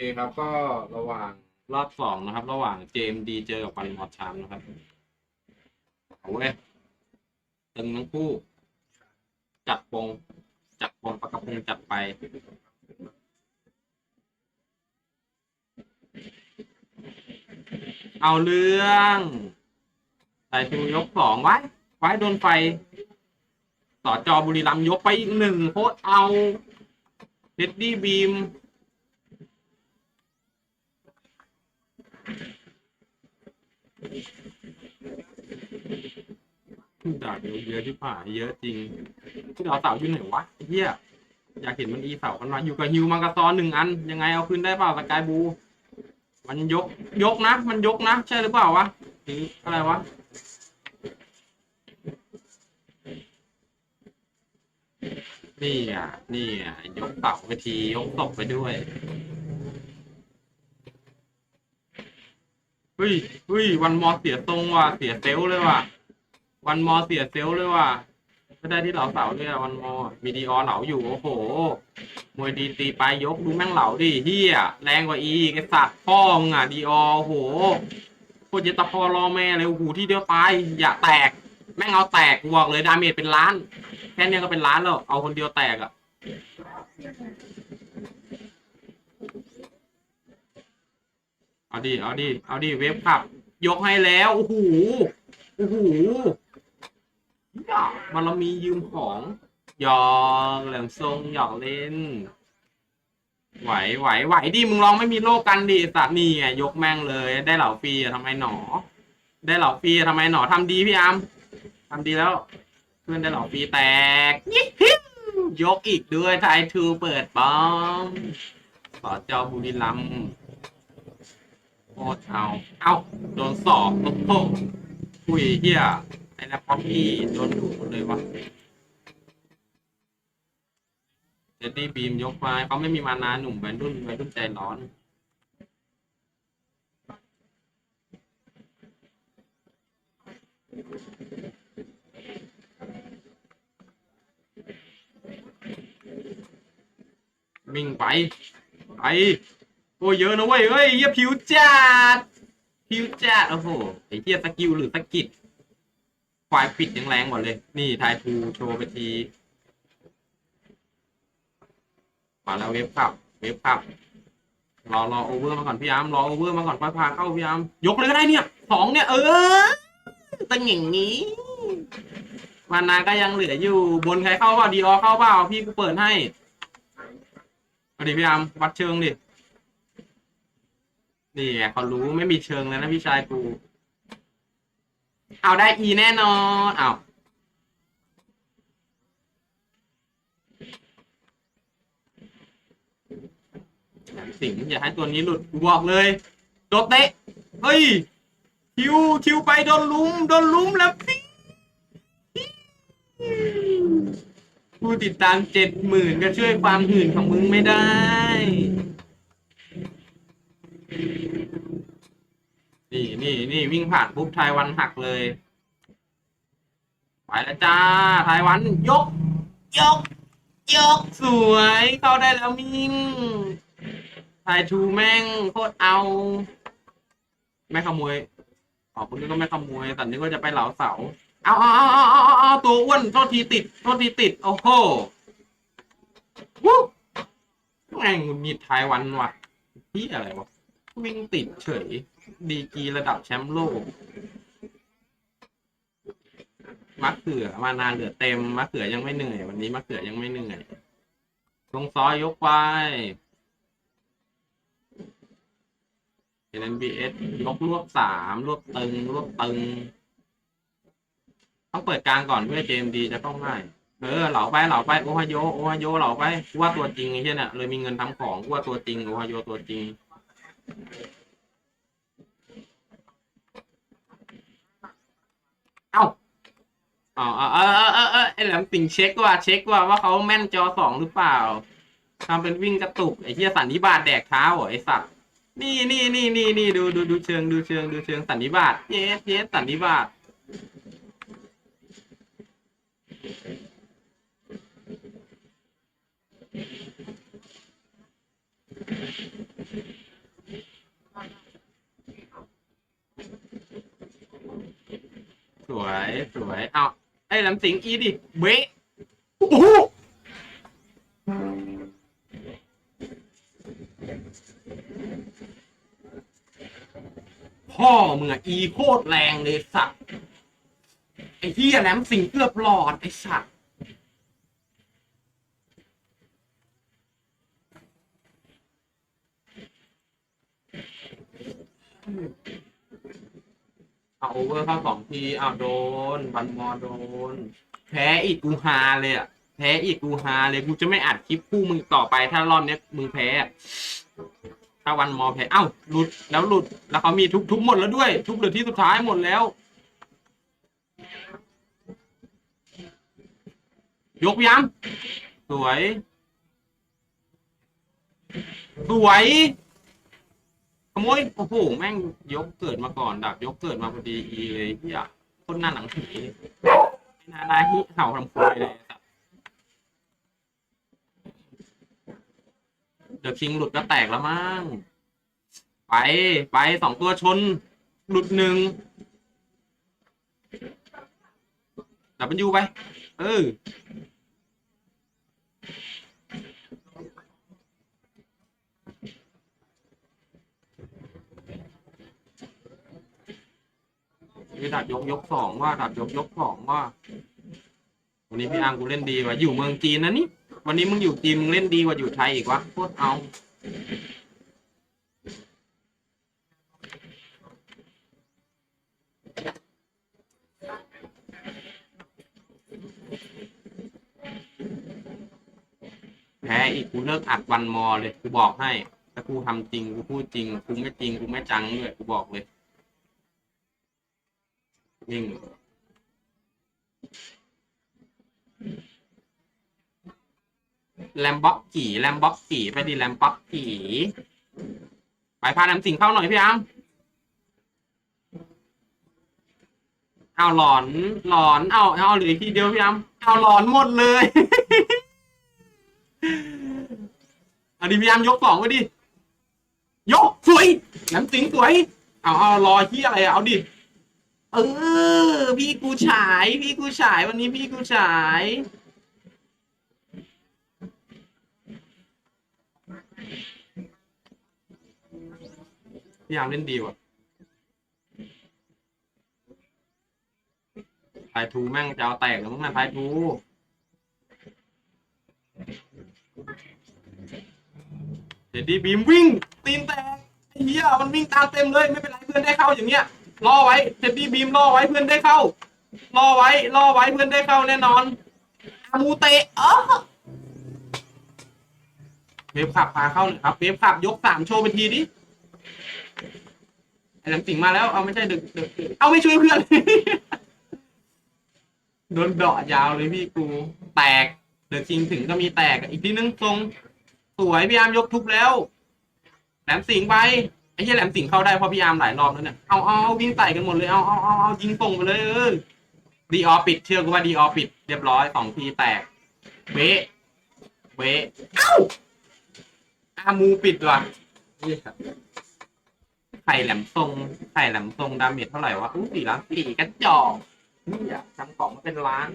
เคครับก็ระหว่างรอบสองนะครับ ระหว่างเจมดีเจอกับวันมอชามนะครับเอาเว้ยตึงทั้งคู่ จัดปงจัดปงปากกระพงจัดไป เอาเรื่องใส่ชูยกสองไว้ ไว้โดนไฟ ต่อจอบุรีรัมยกไปอีกหนึ่งโคตรเอาเดดดี้บีม ดาบเยอะเยอะที่ผ่าเยอะจริง ที่เราเสาอยู่ไหนวะเฮียอยากเห็นมันอีเสากันมาอยู่กับฮิวมังกรซอนหนึ่งอัน ยังไงเอาขึ้นได้เปล่าสกายบู มันยก ยกนะ มันยกนะ ใช่หรือเปล่าวะหรืออะไรวะนี่อะ นี่อะ ยกเสาไปที ยกศพไปด้วย เฮ้ยเฮ้ยวันมอเสียทรงว่ะเสียเซลเลยว่ะ วันมอเสียเซลเลยว่ะไม่ได้ที่เหลาเสาด้วยวันมอ มีดีออเหลาอยู่โอ้โห มวยดีตีไปยกดูแม่งเหลาดิเฮียแรงกว่าอีกไอสัตว์พ่อมึงอะดีออโอ้โหโคตรเยตาพอรอแม่เลยโอ้โหที่เดียวตายอย่าแตก แม่งเอาแตกบอกเลยดาเมจเป็นล้าน แค่นี้ก็เป็นล้านแล้วเอาคนเดียวแตกอะ เอาดิเอาดิเอาดิเวฟขับ ยกให้แล้วโอ้โหโอ้โหมันเรามียืมของหยอกแหลมทรงหยอกเล่น ไหวไหวไหวดิมึงลองไม่มีโลกกันดิสัตว์นี่ไงยกแม่งเลย ได้เหล่าฟรีทำไมหนอ ได้เหล่าฟรีทำไมหนอทำดีพี่อามทำดีแล้ว เพื่อนได้เหล่าฟรีแตกยิบยิยกอีกด้วยไทยทูเปิดบอมต่อจอบุรีรัมย์ โคตรเอา เอาโดนสอบโอ้โหคุยเฮียไอ้นะป๊อปปี้โดนดุหมดเลยวะเจดดี้บีมยกไปเขาไม่มีมานาหนุ่มวัยรุ่นวัยรุ่นใจร้อน วิ่งไป ไป โอ้ยเยอะนะเว้ยเฮ้ยเฮียผิวจัดผิวจัดโอ้โหไอ้เฮียสกิลหรือสกิดควายปิดยังแรงกว่าเลย นี่ทายทูโชว์ไปทีมาแล้วเวฟขับ เวฟขับ รอรอโอเวอร์มาก่อนพี่ยามรอโอเวอร์มาก่อนค่อยพาเข้าพี่ยามยกเลยก็ได้เนี่ยสองเนี่ย เออตั้งอย่างนี้มานาก็ยังเหลืออยู่บนใครเข้าเปล่าดีออเข้าเปล่าพี่กูเปิดให้เอาดิพี่ยามวัดเชิงดิ นี่ไงเขารู้ไม่มีเชิงแล้วนะพี่ชายกู เอาได้อีแน่นอนเอาสิงอย่าให้ตัวนี้หลุดกูบอกเลย โดดเตะ เฮ้ย คิวคิวไปโดนลุมโดนลุมแล้วพี่ผู้ติดตามเจ็ดหมื่นก็ช่วยความหื่นของมึงไม่ได้ นี่นี่นี่ วิ่งผ่านปุ๊บไทยวันหักเลย ไปแล้วจ้าไทยวันยก ยก ยกสวยเข้าได้แล้วมิงไทยทูแม่งโคตรเอา ไม่ขโมยออกคนนี้ก็ไม่ขโมยแต่นี้ก็จะไปเหลาเสาเอาเอาเอาเอาเอาเอาตัวอ้วนโทษทีติดโทษทีติด โอ้โหวู้แม่งหงุดหงิดไทยวันว่ะพี่อะไรวะวิ่งติดเฉย ดีกีระดับแชมป์โลกมะเขือมานานเหลือเต็มมะเขือยังไม่เหนื่อย วันนี้มะเขือยังไม่เหนื่อยลงซอยยกไป NBS ยกรวบสามรวบตึงรวบตึง ต้องเปิดกลางก่อนเพื่อเจมดีจะต้องง่ายเออเหลาไปเหลาไปโอไฮโยโอไฮโยเหลาไปว่าตัวจริงไอ้เนี่ยเลยมีเงินทำของว่าตัวจริงโอไฮโยตัวจริง เอ้าอ๋อเออเออเออเออเออไอแหลมติ่งเช็คว่าเช็คว่าว่าเขาแม่นจอสองหรือเปล่าทำเป็นวิ่งกระตุกไอ้เหี้ยสันนิบาตแดกเท้าเหรอไอ้สัตว์นี่นี่นี่นี่นี่ดูดูดูเชิงดูเชิงดูเชิงสันนิบาตเยสเยสสันนิบาต วยสวยเอาไอ้แหลมสิงอีดิเบะโอ้โหพ่อมึงอะอีโคตรแรงเลยสัตว์ไอ้ที่แหลมสิงเกือบหลอดไอ้สัตว์ เอาโอเวอร์เข้าสองทีอ้าวโดน บันมอโดน แพ้อีกกูฮาเลยอะ แพ้อีกกูฮาเลยกูจะไม่อัดคลิปคู่มึงต่อไปถ้ารอบเนี้ยมึงแพ้อะถ้าวันมอแพ้เอ้าหลุดแล้วหลุดแล้วเขามีทุบทุบหมดแล้วด้วย ทุบเหลือที่สุดท้ายหมดแล้ว ยกย้ำสวย สวย โมยโอ้โหแม่งยกเกิดมาก่อนดับยกเกิดมาพอดีอีเลยที่อะต้นหน้าหนังสี่นานาฮิเห่าทำคุยเลยสัตว์เดอะคิงหลุดก็แตกแล้วมั้งไปไปสองตัวชน หลุดหนึ่งดับมันยูไป เออ นี่ดับยกยกสองว่าดับยกยกสองว่า วันนี้พี่อาร์มกูเล่นดีว่ะอยู่เมืองจีนนะนี่วันนี้มึงอยู่จีนมึงเล่นดีกว่าอยู่ไทยอีกวะโคตรเอาแพ้อีกกูเลิกอัดวันมอเลยกูบอกให้ถ้ากูทำจริงกูพูดจริงกูไม่จริงกูไม่จังด้วยกูบอกเลย นิ่งแลมบ็อกกี่แลมบ็อกกี่ไปดิแลมบ็อกกี่ไปพาแลมสิงเข้าหน่อยพี่อาร์มเอาหลอนหลอนเอาเอาเหลือทีเดียวพี่อาร์มเอาหลอนหมดเลยเอาดิพยายามยกสองไว้ดิยกสวยแหลมสิงสวยเอาเอารอที่อะไรเอาดิ เออ พี่กูฉาย พี่กูฉายวันนี้พี่กูฉาย พยายามเล่นดีว่ะไทยทูแม่งจะเอาแตกแล้วมั้งนะไทยทูเดี๋ยวดีบีมวิ่งตีนแตกไอ้เหี้ยมันวิ่งตามเต็มเลยไม่เป็นไรเพื่อนได้เข้าอย่างเงี้ย รอไว้เท็ดดี้บีมรอไว้เพื่อนได้เข้ารอไว้รอไว้เพื่อนได้เข้าแน่นอนอามูเตะอ๋อเวฟขับพาเข้าหน่อยครับเวฟขับยกสามโชว์ไปทีดิไอ้หลังสิงมาแล้วเอาไม่ใช่ดึกดึกเอาไม่ช่วยเพื่อนโดนเดาะยาวเลยพี่กูแตกเดือะคิงถึงก็มีแตกอีกทีนึงทรงสวยพี่อามยกทุบแล้วแหลมสิงไป ไอ้เหี้ยแหลมสิงเข้าได้เพราะพี่อามหลายรอบแล้วเนี่ย เอาเอาเอาวิ่งไต่กันหมดเลย เอาเอาเอาเอายิงส่งไปเลยเออดีออปิดเชื่อกูว่าดีออปิด เรียบร้อยสองทีแตกเบะเบะเอ้าอามูปิดว่ะไข่แหลมทรงไข่แหลมทรงดาเมจเท่าไหร่วะอู้สี่ล้านสี่กระจอกนี่อะทำกล่องมาเป็นล้าน